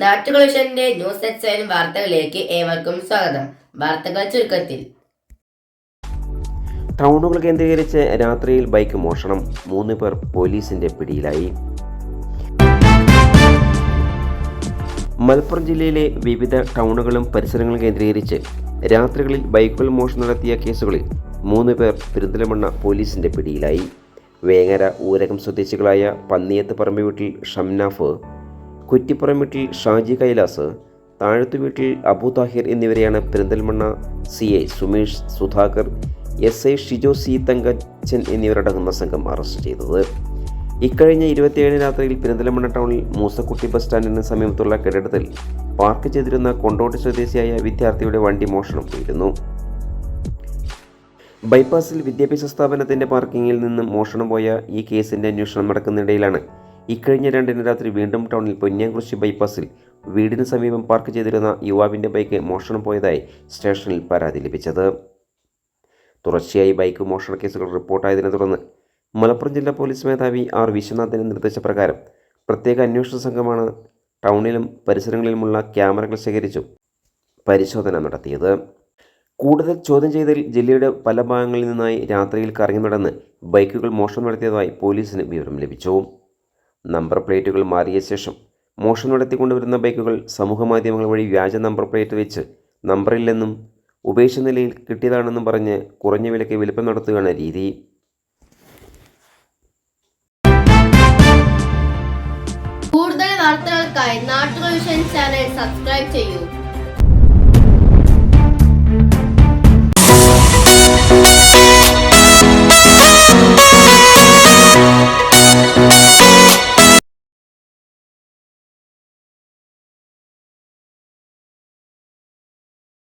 നാട്ടുകൾ വിഷന്റെ news X seven വാർത്തകളിലേക്ക് ഏവർക്കും സ്വാഗതം. വാർത്തകൾ ചുരുക്കത്തിൽ. ടൗണുകൾ കേന്ദ്രീകരിച്ച് രാത്രിയിൽ ബൈക്ക് മോഷണം. മൂന്ന് പേർ പോലീസിന്റെ പിടിയിലായി. മലപ്പുറം ജില്ലയിലെ വിവിധ ടൗണുകളും പരിസരങ്ങളും കേന്ദ്രീകരിച്ച് രാത്രികളിൽ ബൈക്കുകൾ മോഷണം നടത്തിയ കേസുകളിൽ മൂന്ന് പേർ പെരിന്തൽമണ്ണ പോലീസിന്റെ പിടിയിലായി. വേങ്ങര ഊരകം സ്വദേശികളായ പന്നിയത്ത് പറമ്പ് വീട്ടിൽ ഷംനാഫ് കുറ്റിപ്പുറം വീട്ടിൽ ഷാജി കൈലാസ് താഴത്തു വീട്ടിൽ അബു താഹിർ എന്നിവരെയാണ് Perinthalmanna C I Sumesh Sudhakar S I Shijo C Thankachan എന്നിവരടങ്ങുന്ന സംഘം അറസ്റ്റ് ചെയ്തത്. ഇക്കഴിഞ്ഞ ഇരുപത്തിയേഴ് രാത്രിയിൽ പെരിന്തൽമണ്ണ ടൗണിൽ മൂസക്കുട്ടി ബസ് സ്റ്റാൻഡിന് സമീപത്തുള്ള കെട്ടിടത്തിൽ പാർക്ക് ചെയ്തിരുന്ന കൊണ്ടോട്ടി സ്വദേശിയായ വിദ്യാർത്ഥിയുടെ വണ്ടി മോഷണം പോയിരുന്നു ബൈപ്പാസിൽ വിദ്യാഭ്യാസ സ്ഥാപനത്തിന്റെ പാർക്കിങ്ങിൽ നിന്നും മോഷണം പോയ ഈ കേസിന്റെ അന്വേഷണം നടക്കുന്നിടയിലാണ് ഇക്കഴിഞ്ഞ രണ്ടിന് രാത്രി വീണ്ടും ടൗണിൽ പൊന്നിയാംകുറിശി ബൈപ്പാസിൽ വീടിന് സമീപം പാർക്ക് ചെയ്തിരുന്ന യുവാവിന്റെ ബൈക്ക് മോഷണം പോയതായി സ്റ്റേഷനിൽ പരാതി ലഭിച്ചത്. തുടർച്ചയായി ബൈക്ക് മോഷണ കേസുകൾ റിപ്പോർട്ടായതിനെ തുടർന്ന് മലപ്പുറം ജില്ലാ പോലീസ് മേധാവി ആർ വിശ്വനാഥിന്റെ നിർദ്ദേശപ്രകാരം പ്രത്യേക അന്വേഷണ സംഘമാണ് ടൗണിലും പരിസരങ്ങളിലുമുള്ള ക്യാമറകൾ ശേഖരിച്ചു പരിശോധന നടത്തിയത്. കൂടുതൽ ചോദ്യം ചെയ്തതിൽ ജില്ലയുടെ പല ഭാഗങ്ങളിൽ നിന്നായി രാത്രിയിൽ കറങ്ങി നടന്ന് ബൈക്കുകൾ മോഷണം നടത്തിയതായി പോലീസിന് വിവരം ലഭിച്ചു. നമ്പർ പ്ലേറ്റുകൾ മാറിയ ശേഷം മോഷണം നടത്തിക്കൊണ്ടുവരുന്ന ബൈക്കുകൾ സമൂഹമാധ്യമങ്ങൾ വഴി വ്യാജ നമ്പർ പ്ലേറ്റ് വെച്ച് നമ്പറില്ലെന്നും ഉപേക്ഷ നിലയിൽ കിട്ടിയതാണെന്നും പറഞ്ഞ് കുറഞ്ഞ വിലയ്ക്ക് വിൽപ്പന നടത്തുകയാണ് രീതി. കൂടുതൽ വാർത്തകൾക്കായി നാട്ടുകൾ ചാനൽ സബ്സ്ക്രൈബ് ചെയ്യൂ.